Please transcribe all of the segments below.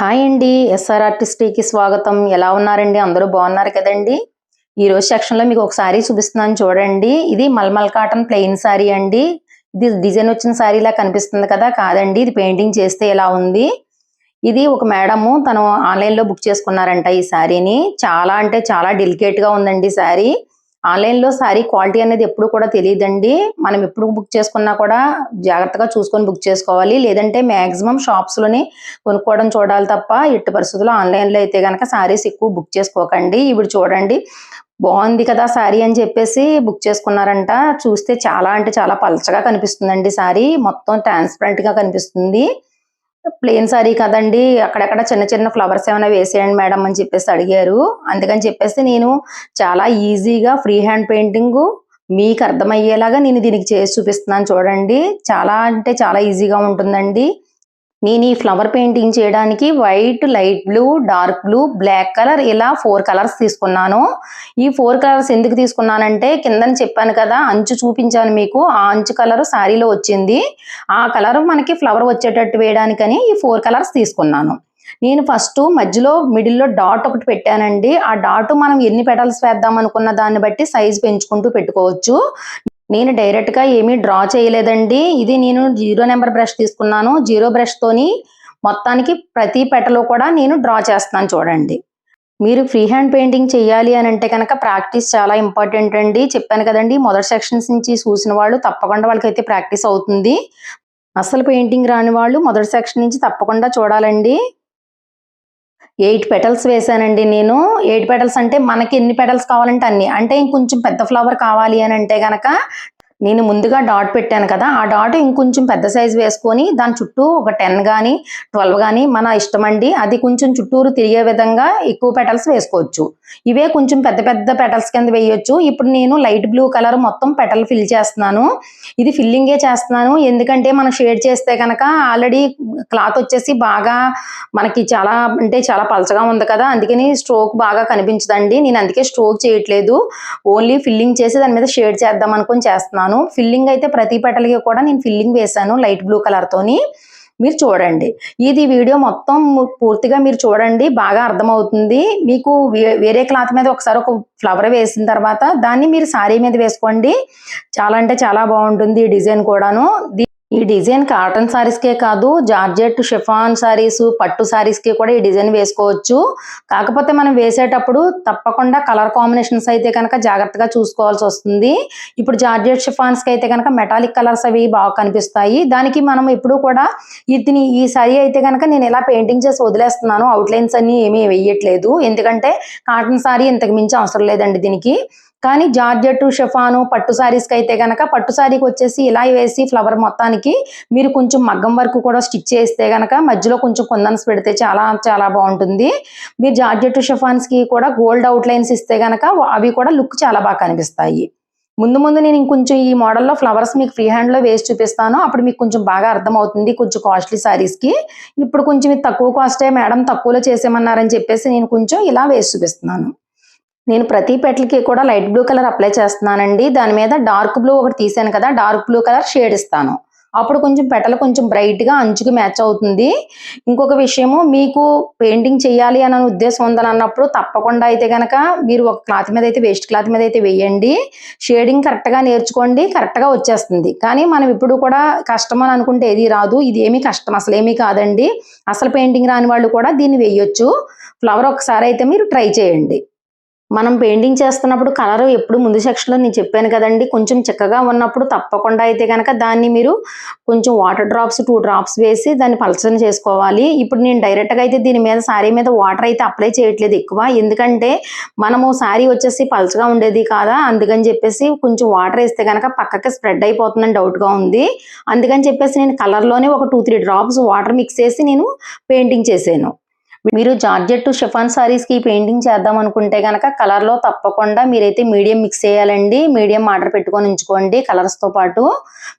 Hi అండి SR ఆర్టిస్ట్కి స్వాగతం. ఎలా ఉన్నారండి? అందరూ బాగున్నారు కదండి? ఈ రోజు సెక్షన్లో మీకు ఒక సారీ చూపిస్తున్నాను చూడండి. ఇది మల్మల్ కాటన్ ప్లెయిన్ సారీ అండి. ఇది డిజైన్ వచ్చిన సారీలా కనిపిస్తుంది కదా? కాదండి ఇది పెయింటింగ్ చేస్తే ఎలా ఉంది? ఇది ఒక మేడము తను ఆన్లైన్లో బుక్ చేసుకున్నారంట ఈ శారీని చాలా అంటే చాలా డెలికేట్గా ఉందండి శారీ ఆన్లైన్లో సారీ క్వాలిటీ అనేది ఎప్పుడు కూడా తెలియదండి. మనం ఎప్పుడు బుక్ చేసుకున్నా కూడా జాగ్రత్తగా చూసుకొని బుక్ చేసుకోవాలి. లేదంటే మాక్సిమం షాప్స్లోనే కొనుక్కోవడం చూడాలి తప్ప ఎట్టి పరిస్థితుల్లో ఆన్లైన్లో అయితే గనక సారీస్ ఎక్కువ బుక్ చేసుకోకండి. ఇప్పుడు చూడండి బాగుంది కదా సారీ అని చెప్పేసి బుక్ చేసుకున్నారంట. చూస్తే చాలా అంటే చాలా పలచగా కనిపిస్తుందండి సారీ. మొత్తం ట్రాన్స్పరెంట్గా కనిపిస్తుంది. ప్లెయిన్ సారీ కదండి అక్కడక్కడ చిన్న చిన్న ఫ్లవర్స్ ఏమైనా వేసేయండి మేడం అని చెప్పేసి అడిగారు. అందుకని చెప్పేసి నేను చాలా ఈజీగా ఫ్రీ హ్యాండ్ పెయింటింగ్ మీకు అర్థమయ్యేలాగా నేను దీనికి చేసి చూపిస్తున్నాను చూడండి. చాలా అంటే చాలా ఈజీగా ఉంటుందండి. నేను ఈ ఫ్లవర్ పెయింటింగ్ చేయడానికి white light blue dark blue black colour ఇలా ఫోర్ కలర్స్ తీసుకున్నాను. ఈ ఫోర్ కలర్స్ ఎందుకు తీసుకున్నానంటే కిందని చెప్పాను కదా అంచు చూపించాను మీకు. ఆ అంచు కలర్ శారీలో వచ్చింది. ఆ కలర్ మనకి ఫ్లవర్ వచ్చేటట్టు వేయడానికని ఈ ఫోర్ కలర్స్ తీసుకున్నాను. నేను ఫస్ట్ మధ్యలో మిడిల్లో డాట్ ఒకటి పెట్టానండి. ఆ డాట్ మనం ఎన్ని పెటల్స్ వేద్దాం అనుకున్న దాన్ని బట్టి సైజ్ పెంచుకుంటూ పెట్టుకోవచ్చు. నేను డైరెక్ట్గా ఏమీ డ్రా చేయలేదండి. ఇది నేను జీరో నెంబర్ బ్రష్ తీసుకున్నాను. జీరో బ్రష్తోని మొత్తానికి ప్రతి పెట్టలో కూడా నేను డ్రా చేస్తున్నాను చూడండి. మీరు ఫ్రీ హ్యాండ్ పెయింటింగ్ చేయాలి అని అంటే కనుక ప్రాక్టీస్ చాలా ఇంపార్టెంట్ అండి. చెప్పాను కదండి మొదటి సెక్షన్స్ నుంచి చూసిన వాళ్ళు తప్పకుండా వాళ్ళకైతే ప్రాక్టీస్ అవుతుంది. అసలు పెయింటింగ్ రాని వాళ్ళు మొదటి సెక్షన్ నుంచి తప్పకుండా చూడాలండి. ఎయిట్ పెటల్స్ వేసానండి నేను. ఎయిట్ పెటల్స్ అంటే మనకి ఎన్ని పెటల్స్ కావాలంటే అన్ని. అంటే ఇంకొంచెం పెద్ద ఫ్లవర్ కావాలి అని అంటే గనక నేను ముందుగా డాట్ పెట్టాను కదా ఆ డాట్ ఇంకొంచెం పెద్ద సైజ్ వేసుకొని దాని చుట్టూ ఒక టెన్ కానీ ట్వెల్వ్ కానీ మన ఇష్టం అండి. అది కొంచెం చుట్టూరు తిరిగే విధంగా ఎక్కువ పెటల్స్ వేసుకోవచ్చు. ఇవే కొంచెం పెద్ద పెద్ద పెటల్స్ కింద వేయొచ్చు. ఇప్పుడు నేను లైట్ బ్లూ కలర్ మొత్తం పెటల్ ఫిల్ చేస్తున్నాను. ఇది ఫిల్లింగే చేస్తున్నాను. ఎందుకంటే మనం షేడ్ చేస్తే కనుక ఆల్రెడీ క్లాత్ వచ్చేసి బాగా మనకి చాలా అంటే చాలా పలచగా ఉంది కదా. అందుకని స్ట్రోక్ బాగా కనిపించదండి. నేను అందుకే స్ట్రోక్ చేయట్లేదు. ఓన్లీ ఫిల్లింగ్ చేసి దాని మీద షేడ్ చేద్దాం అనుకొని చేస్తున్నాను. ఫిల్లింగ్ అయితే ప్రతి పెటలకి కూడా నేను ఫిల్లింగ్ వేశాను లైట్ బ్లూ కలర్ తోని. మీరు చూడండి. ఇది వీడియో మొత్తం పూర్తిగా మీరు చూడండి. బాగా అర్థమవుతుంది. మీకు వేరే క్లాత్ మీద ఒకసారి ఒక ఫ్లవర్ వేసిన తర్వాత దాన్ని మీరు శారీ మీద వేసుకోండి. చాలా అంటే చాలా బాగుంటుంది ఈ డిజైన్ కూడాను. ఈ డిజైన్ కాటన్ శారీస్కే కాదు జార్జెట్ షిఫాన్ సారీస్ పట్టు సారీస్కి కూడా ఈ డిజైన్ వేసుకోవచ్చు. కాకపోతే మనం వేసేటప్పుడు తప్పకుండా కలర్ కాంబినేషన్స్ అయితే కనుక జాగ్రత్తగా చూసుకోవాల్సి వస్తుంది. ఇప్పుడు జార్జెట్ షిఫాన్స్కి అయితే కనుక మెటాలిక్ కలర్స్ అవి బాగా కనిపిస్తాయి. దానికి మనం ఎప్పుడు కూడా ఇతని ఈ సారీ అయితే కనుక నేను ఇలా పెయింటింగ్ చేసి వదిలేస్తున్నాను. అవుట్లైన్స్ అన్ని ఏమీ వేయట్లేదు. ఎందుకంటే కాటన్ సారీ ఇంతకు మించి అవసరం లేదండి దీనికి. కానీ జార్జెట్ షిఫాను పట్టు శారీస్కి అయితే కనుక పట్టు సారీకి వచ్చేసి ఇలా వేసి ఫ్లవర్ మొత్తానికి మీరు కొంచెం మగ్గం వరకు కూడా స్టిచ్ చేస్తే గనక మధ్యలో కొంచెం కుందన్స్ పెడితే చాలా చాలా బాగుంటుంది. మీరు జార్జెట్ షిఫాన్స్కి కూడా గోల్డ్ అవుట్ లైన్స్ ఇస్తే గనక అవి కూడా లుక్ చాలా బాగా కనిపిస్తాయి. ముందు ముందు నేను ఇంకొంచెం ఈ మోడల్లో ఫ్లవర్స్ మీకు ఫ్రీ హ్యాండ్లో వేసి చూపిస్తాను. అప్పుడు మీకు కొంచెం బాగా అర్థమవుతుంది కొంచెం కాస్ట్లీ సారీస్కి. ఇప్పుడు కొంచెం తక్కువ కాస్టే మేడం తక్కువలో చేసేమన్నారని చెప్పేసి నేను కొంచెం ఇలా వేసి చూపిస్తున్నాను. నేను ప్రతి పెట్లకి కూడా లైట్ బ్లూ కలర్ అప్లై చేస్తున్నానండి. దాని మీద డార్క్ బ్లూ ఒకటి తీసాను కదా డార్క్ బ్లూ కలర్ షేడ్ ఇస్తాను. అప్పుడు కొంచెం పెటలు కొంచెం బ్రైట్గా అంచుకు అంచుకి మ్యాచ్ అవుతుంది. ఇంకొక విషయము మీకు పెయింటింగ్ చేయాలి అనే ఉద్దేశం ఉందని అన్నప్పుడు తప్పకుండా అయితే కనుక మీరు ఒక క్లాత్ మీద అయితే వేస్ట్ క్లాత్ మీద అయితే వేయండి. షేడింగ్ కరెక్ట్గా నేర్చుకోండి కరెక్ట్గా వచ్చేస్తుంది. కానీ మనం ఇప్పుడు కూడా కష్టం అని అనుకుంటే ఏది రాదు ఇది ఏమీ కష్టం అసలు ఏమీ కాదండి. అసలు పెయింటింగ్ రాని వాళ్ళు కూడా దీన్ని వేయొచ్చు. ఫ్లవర్ ఒకసారి అయితే మీరు ట్రై చేయండి. మనం పెయింటింగ్ చేస్తున్నప్పుడు కలర్ ఎప్పుడు ముందు సెక్షన్లో నేను చెప్పాను కదండి కొంచెం చిక్కగా ఉన్నప్పుడు తప్పకుండా అయితే కనుక దాన్ని మీరు కొంచెం వాటర్ డ్రాప్స్ టూ డ్రాప్స్ వేసి దాన్ని పలచన చేసుకోవాలి. ఇప్పుడు నేను డైరెక్ట్గా అయితే దీని మీద శారీ మీద వాటర్ అయితే అప్లై చేయట్లేదు ఎక్కువ. ఎందుకంటే మనము శారీ వచ్చేసి పలచగా ఉండేది కాదా? అందుకని చెప్పేసి కొంచెం వాటర్ వేస్తే కనుక పక్కకి స్ప్రెడ్ అయిపోతుందని డౌట్గా ఉంది. అందుకని చెప్పేసి నేను కలర్లోనే ఒక two three drops water mix చేసి నేను పెయింటింగ్ చేశాను. మీరు జార్జెట్ షిఫాన్ సారీస్కి పెయింటింగ్ చేద్దాం అనుకుంటే గనక కలర్లో తప్పకుండా మీరైతే మీడియం మిక్స్ చేయాలండి. మీడియం ఆర్డర్ పెట్టుకొని ఉంచుకోండి కలర్స్తో పాటు.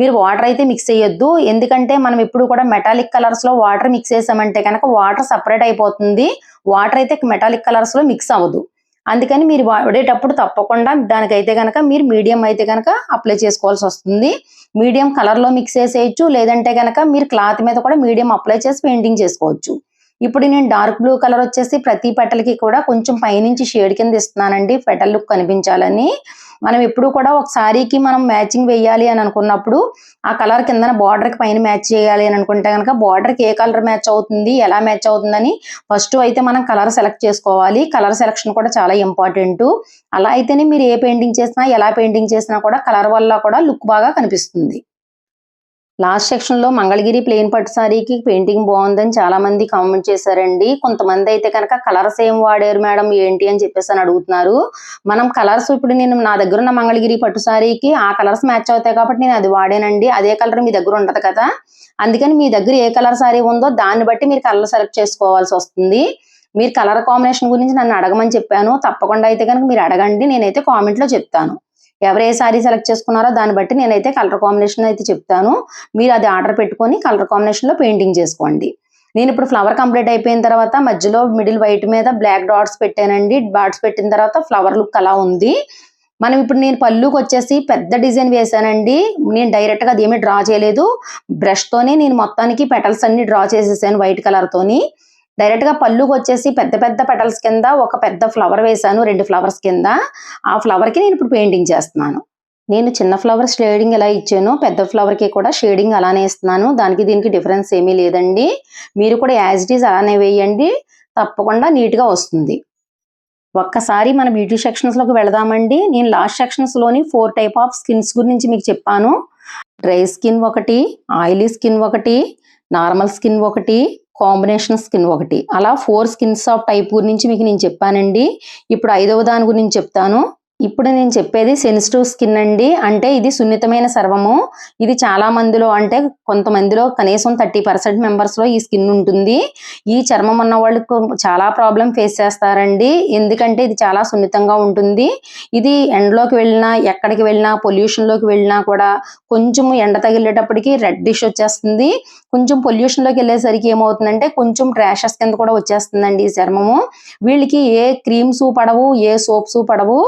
మీరు వాటర్ అయితే మిక్స్ చేయొద్దు. ఎందుకంటే మనం ఎప్పుడు కూడా మెటాలిక్ కలర్స్లో వాటర్ మిక్స్ చేసామంటే కనుక వాటర్ సపరేట్ అయిపోతుంది. వాటర్ అయితే మెటాలిక్ కలర్స్లో మిక్స్ అవ్వదు. అందుకని మీరు వాడేటప్పుడు తప్పకుండా దానికైతే కనుక మీరు మీడియం అయితే కనుక అప్లై చేసుకోవాల్సి వస్తుంది. మీడియం కలర్లో మిక్స్ చేసేయచ్చు. లేదంటే కనుక మీరు క్లాత్ మీద కూడా మీడియం అప్లై చేసి పెయింటింగ్ చేసుకోవచ్చు. ఇప్పుడు నేను డార్క్ బ్లూ కలర్ వచ్చేసి ప్రతి పెటల్కి కూడా కొంచెం పైనుంచి షేడ్ కింద ఇస్తున్నానండి. Petal look కనిపించాలని. మనం ఎప్పుడు కూడా ఒక సారీకి మనం మ్యాచింగ్ వేయాలి అని అనుకున్నప్పుడు ఆ కలర్ కింద బార్డర్కి పైన మ్యాచ్ చేయాలి అని అనుకుంటే కనుక బార్డర్కి ఏ కలర్ మ్యాచ్ అవుతుంది ఎలా మ్యాచ్ అవుతుందని ఫస్ట్ అయితే మనం కలర్ సెలెక్ట్ చేసుకోవాలి. కలర్ సెలెక్షన్ కూడా చాలా ఇంపార్టెంట్ అలా అయితేనే మీరు ఏ పెయింటింగ్ చేసినా ఎలా పెయింటింగ్ చేసినా కూడా కలర్ వల్ల కూడా లుక్ బాగా కనిపిస్తుంది. లాస్ట్ సెక్షన్లో మంగళగిరి ప్లెయిన్ పట్టు సారీకి పెయింటింగ్ బాగుందని చాలామంది కామెంట్ చేశారండి. కొంతమంది అయితే కనుక కలర్స్ ఏం వాడారు మేడం ఏంటి అని చెప్పేసి అని అడుగుతున్నారు. మనం కలర్స్ ఇప్పుడు నేను నా దగ్గర ఉన్న మంగళగిరి పట్టు సారీకి ఆ కలర్స్ మ్యాచ్ అవుతాయి కాబట్టి నేను అది వాడానండి. అదే కలర్ మీ దగ్గర ఉండదు కదా. అందుకని మీ దగ్గర ఏ కలర్ సారీ ఉందో దాన్ని బట్టి మీరు కలర్ సెలెక్ట్ చేసుకోవాల్సి వస్తుంది. మీరు కలర్ కాంబినేషన్ గురించి నన్ను అడగమని చెప్పాను. తప్పకుండా అయితే కనుక మీరు అడగండి. నేనైతే కామెంట్లో చెప్తాను. ఎవరు ఏ సారీ సెలెక్ట్ చేసుకున్నారో దాన్ని బట్టి నేనైతే కలర్ కాంబినేషన్ అయితే చెప్తాను. మీరు అది ఆర్డర్ పెట్టుకొని కలర్ కాంబినేషన్లో పెయింటింగ్ చేసుకోండి. నేను ఇప్పుడు ఫ్లవర్ కంప్లీట్ అయిపోయిన తర్వాత మధ్యలో మిడిల్ వైట్ మీద బ్లాక్ డాట్స్ పెట్టానండి. డాట్స్ పెట్టిన తర్వాత ఫ్లవర్ లుక్ అలా ఉంది. మనం ఇప్పుడు నేను పళ్ళుకి వచ్చేసి పెద్ద డిజైన్ వేసానండి నేను డైరెక్ట్గా ఏమీ డ్రా చేయలేదు. బ్రష్తోనే నేను మొత్తానికి పెటల్స్ అన్ని డ్రా చేసేసాను వైట్ కలర్ డైరెక్ట్గా డైరెక్ట్గా పళ్ళుకి వచ్చేసి పెద్ద పెద్ద పెటల్స్ కింద ఒక పెద్ద ఫ్లవర్ వేసాను రెండు ఫ్లవర్స్ కింద. ఆ ఫ్లవర్కి నేను ఇప్పుడు పెయింటింగ్ చేస్తున్నాను. నేను చిన్న ఫ్లవర్ షేడింగ్ ఎలా ఇచ్చానో పెద్ద ఫ్లవర్కి కూడా షేడింగ్ అలానే ఇస్తున్నాను. దానికి దీనికి డిఫరెన్స్ ఏమీ లేదండి. మీరు కూడా యాజ్ ఇట్ ఈస్ అలానే వేయండి. తప్పకుండా నీట్గా వస్తుంది. ఒక్కసారి మన బ్యూటీ సెక్షన్స్లోకి వెళదామండి. నేను లాస్ట్ సెక్షన్స్లోని ఫోర్ టైప్ ఆఫ్ స్కిన్స్ గురించి మీకు చెప్పాను. డ్రై స్కిన్ ఒకటి ఆయిలీ స్కిన్ ఒకటి నార్మల్ స్కిన్ ఒకటి కాంబినేషన్ స్కిన్ ఒకటి. అలా ఫోర్ స్కిన్స్ ఆఫ్ టైప్ గురించి మీకు నేను చెప్పానండి. ఇప్పుడు ఐదవ దాని గురించి చెప్తాను. ఇప్పుడు నేను చెప్పేది సెన్సిటివ్ స్కిన్ అండి. అంటే ఇది సున్నితమైన సర్వము. ఇది చాలా మందిలో అంటే కొంతమందిలో కనీసం థర్టీ పర్సెంట్ మెంబర్స్లో ఈ స్కిన్ ఉంటుంది. ఈ చర్మం ఉన్న వాళ్ళకు చాలా ప్రాబ్లం ఫేస్ చేస్తారండి. ఎందుకంటే ఇది చాలా సున్నితంగా ఉంటుంది. ఇది ఎండలోకి వెళ్ళినా ఎక్కడికి వెళ్ళినా పొల్యూషన్లోకి వెళ్ళినా కూడా కొంచెం ఎండ తగిలేటప్పటికి రెడ్ డిష్ వచ్చేస్తుంది. కొంచెం పొల్యూషన్లోకి వెళ్ళేసరికి ఏమవుతుందంటే కొంచెం ర్యాషెస్ కింద కూడా వచ్చేస్తుందండి ఈ చర్మము. వీళ్ళకి ఏ క్రీమ్స్ పడవు ఏ సోప్స్ పడవు.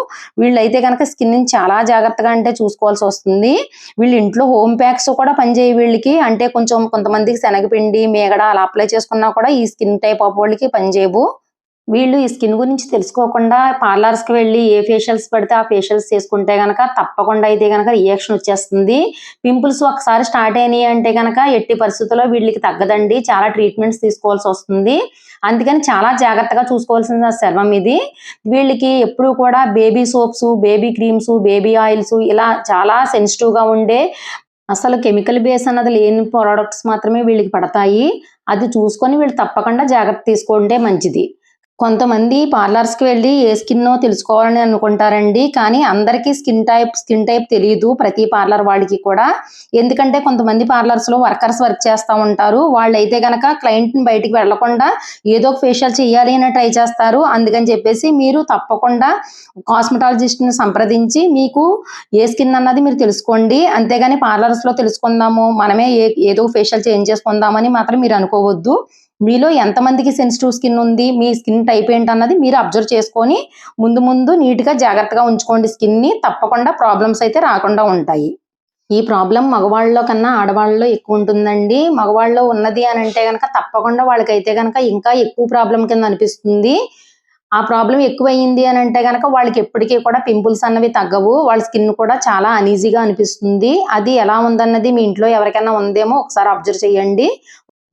వీళ్ళైతే కనుక స్కిన్ని చాలా జాగ్రత్తగా అంటే చూసుకోవాల్సి వస్తుంది. వీళ్ళు ఇంట్లో హోమ్ ప్యాక్స్ కూడా పనిచేయ వీళ్ళకి. అంటే కొంచెం కొంతమందికి శనగపిండి మేగడ అలా అప్లై చేసుకున్నా కూడా ఈ స్కిన్ టైప్ ఆఫ్ వాళ్ళకి పనిచేయవు. వీళ్ళు ఈ స్కిన్ గురించి తెలుసుకోకుండా పార్లర్స్కి వెళ్ళి ఏ ఫేషియల్స్ పడితే ఆ ఫేషియల్స్ చేసుకుంటే గనక తప్పకుండా అయితే గనక రియాక్షన్ వచ్చేస్తుంది. పింపుల్స్ ఒకసారి స్టార్ట్ అయినాయి అంటే గనక ఎట్టి పరిస్థితుల్లో వీళ్ళకి తగ్గదండి. చాలా ట్రీట్మెంట్స్ తీసుకోవాల్సి వస్తుంది. అందుకని చాలా జాగ్రత్తగా చూసుకోవాల్సిన చర్మం ఇది. వీళ్ళకి ఎప్పుడు కూడా baby soaps baby creams baby oils ఇలా చాలా సెన్సిటివ్గా ఉండే అసలు కెమికల్ బేస్ అన్నది లేని ప్రోడక్ట్స్ మాత్రమే వీళ్ళకి పడతాయి. అది చూసుకొని వీళ్ళు తప్పకుండా జాగ్రత్త తీసుకుంటే మంచిది. కొంతమంది పార్లర్స్కి వెళ్ళి ఏ స్కిన్ తెలుసుకోవాలని అనుకుంటారండి కానీ అందరికీ స్కిన్ టైప్ స్కిన్ టైప్ తెలియదు ప్రతి పార్లర్ వాళ్ళకి కూడా. ఎందుకంటే కొంతమంది పార్లర్స్లో వర్కర్స్ వర్క్ చేస్తూ ఉంటారు. వాళ్ళైతే కనుక క్లయింట్ని బయటికి వెళ్ళకుండా ఏదో ఒక ఫేషియల్ చేయాలి అని ట్రై చేస్తారు. అందుకని చెప్పేసి మీరు తప్పకుండా కాస్మెటాలజిస్ట్ని సంప్రదించి మీకు ఏ స్కిన్ అన్నది మీరు తెలుసుకోండి. అంతేగాని పార్లర్స్లో తెలుసుకుందాము మనమే ఏ ఏదో ఫేషియల్ చేంజ్ చేసుకుందామని మాత్రం మీరు అనుకోవద్దు. మీలో ఎంతమందికి సెన్సిటివ్ స్కిన్ ఉంది మీ స్కిన్ టైప్ ఏంటన్నది మీరు అబ్జర్వ్ చేసుకొని ముందు ముందు నీట్గా జాగ్రత్తగా ఉంచుకోండి. స్కిన్ని తప్పకుండా ప్రాబ్లమ్స్ అయితే రాకుండా ఉంటాయి. ఈ ప్రాబ్లం మగవాళ్ళలో కన్నా ఆడవాళ్ళలో ఎక్కువ ఉంటుందండి. మగవాళ్ళలో ఉన్నది అని అంటే కనుక తప్పకుండా వాళ్ళకైతే కనుక ఇంకా ఎక్కువ ప్రాబ్లం కింద అనిపిస్తుంది. ఆ ప్రాబ్లం ఎక్కువయ్యింది అని అంటే కనుక వాళ్ళకి ఎప్పటికీ కూడా పింపుల్స్ అన్నవి తగ్గవు. వాళ్ళ స్కిన్ కూడా చాలా అనీజీగా అనిపిస్తుంది. అది ఎలా ఉందన్నది మీ ఇంట్లో ఎవరికైనా ఉందేమో ఒకసారి అబ్జర్వ్ చేయండి.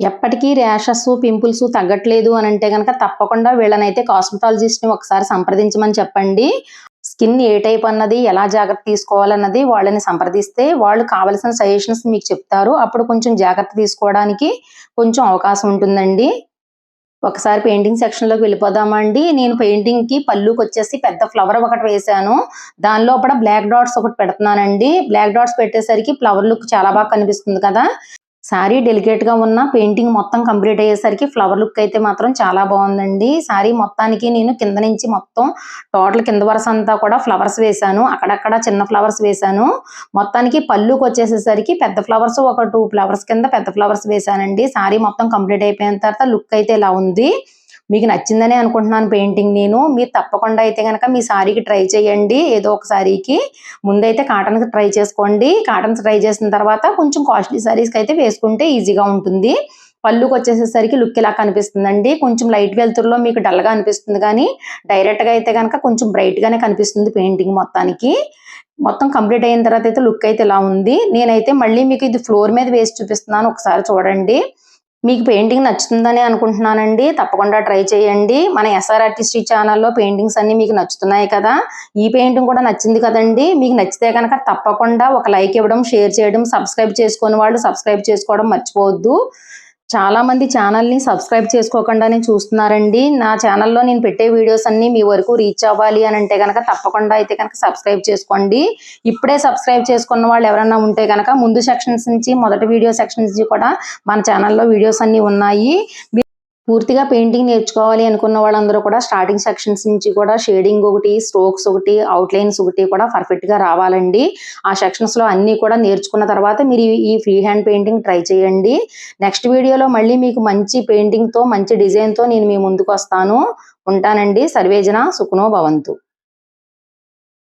ఎప్పటికీ ర్యాషెస్ పింపుల్స్ తగ్గట్లేదు అని అంటే కనుక తప్పకుండా వీళ్ళనైతే కాస్మెటాలజిస్ట్ని ఒకసారి సంప్రదించమని చెప్పండి. స్కిన్ ఏ టైప్ అన్నది ఎలా జాగ్రత్త తీసుకోవాలన్నది వాళ్ళని సంప్రదిస్తే వాళ్ళు కావలసిన సజెషన్స్ మీకు చెప్తారు. అప్పుడు కొంచెం జాగ్రత్త తీసుకోవడానికి కొంచెం అవకాశం ఉంటుందండి. ఒకసారి పెయింటింగ్ సెక్షన్లోకి వెళ్ళిపోదామండి నేను పెయింటింగ్కి పళ్ళుకి వచ్చేసి పెద్ద ఫ్లవర్ ఒకటి వేసాను దాని లోపల బ్లాక్ డాట్స్ ఒకటి పెడుతున్నానండి. బ్లాక్ డాట్స్ పెట్టేసరికి ఫ్లవర్ లుక్ చాలా బాగా కనిపిస్తుంది కదా. శారీ డెలికేట్గా ఉన్న పెయింటింగ్ మొత్తం కంప్లీట్ అయ్యేసరికి ఫ్లవర్ లుక్ అయితే మాత్రం చాలా బాగుందండి. శారీ మొత్తానికి నేను కింద నుంచి మొత్తం టోటల్ కింద వరుస అంతా కూడా ఫ్లవర్స్ వేశాను. అక్కడక్కడ చిన్న ఫ్లవర్స్ వేశాను. మొత్తానికి పళ్ళుకి వచ్చేసేసరికి పెద్ద ఫ్లవర్స్ ఒక టూ ఫ్లవర్స్ కింద పెద్ద ఫ్లవర్స్ వేశానండి. శారీ మొత్తం కంప్లీట్ అయిపోయిన తర్వాత లుక్ అయితే ఇలా ఉంది. మీకు నచ్చిందనే అనుకుంటున్నాను పెయింటింగ్ నేను. మీరు తప్పకుండా అయితే కనుక మీ సారీకి ట్రై చేయండి. ఏదో ఒక సారీకి. ముందైతే కాటన్కి ట్రై చేసుకోండి. కాటన్స్ ట్రై చేసిన తర్వాత కొంచెం కాస్ట్లీ సారీస్కి అయితే వేసుకుంటే ఈజీగా ఉంటుంది. పళ్ళుకి వచ్చేసేసరికి లుక్ ఇలా కనిపిస్తుందండి. కొంచెం లైట్ వెలుతురులో మీకు డల్గా అనిపిస్తుంది కానీ డైరెక్ట్గా అయితే కనుక కొంచెం బ్రైట్గానే కనిపిస్తుంది పెయింటింగ్ మొత్తానికి. మొత్తం కంప్లీట్ అయిన తర్వాత అయితే లుక్ అయితే ఇలా ఉంది. నేనైతే మళ్ళీ మీకు ఇది ఫ్లోర్ మీద వేసి చూపిస్తున్నాను. ఒకసారి చూడండి. మీకు పెయింటింగ్ నచ్చుతుందని అనుకుంటున్నానండి. తప్పకుండా ట్రై చేయండి. మన ఎస్ఆర్ ఆర్టిస్ట్రీ ఛానల్లో పెయింటింగ్స్ అన్ని మీకు నచ్చుతున్నాయి కదా. ఈ పెయింటింగ్ కూడా నచ్చింది కదండి. మీకు నచ్చితే కనుక తప్పకుండా ఒక లైక్ ఇవ్వడం షేర్ చేయడం సబ్స్క్రైబ్ చేసుకుని వాళ్ళు సబ్స్క్రైబ్ చేసుకోవడం మర్చిపోవద్దు. చాలా మంది ఛానల్ని సబ్స్క్రైబ్ చేసుకోకుండానే చూస్తున్నారండి. నా ఛానల్లో నేను పెట్టే వీడియోస్ అన్ని మీ వరకు రీచ్ అవ్వాలి అని అంటే కనుక తప్పకుండా అయితే కనుక సబ్స్క్రైబ్ చేసుకోండి. ఇప్పుడే సబ్స్క్రైబ్ చేసుకున్న వాళ్ళు ఎవరైనా ఉంటే కనుక ముందు సెక్షన్స్ నుంచి మొదటి వీడియో సెక్షన్స్ నుంచి కూడా మన ఛానల్లో వీడియోస్ అన్నీ ఉన్నాయి. పూర్తిగా పెయింటింగ్ నేర్చుకోవాలి అనుకున్న వాళ్ళందరూ కూడా స్టార్టింగ్ సెక్షన్స్ నుంచి కూడా షేడింగ్ ఒకటి స్ట్రోక్స్ ఒకటి అవుట్లైన్స్ ఒకటి కూడా పర్ఫెక్ట్గా రావాలండి. ఆ సెక్షన్స్లో అన్ని కూడా నేర్చుకున్న తర్వాత మీరు ఈ- ఫ్రీ హ్యాండ్ పెయింటింగ్ ట్రై చేయండి. నెక్స్ట్ వీడియోలో మళ్ళీ మీకు మంచి పెయింటింగ్తో మంచి డిజైన్తో నేను మీ ముందుకు వస్తాను. ఉంటానండి. సర్వేజన సుఖనో భవంతు.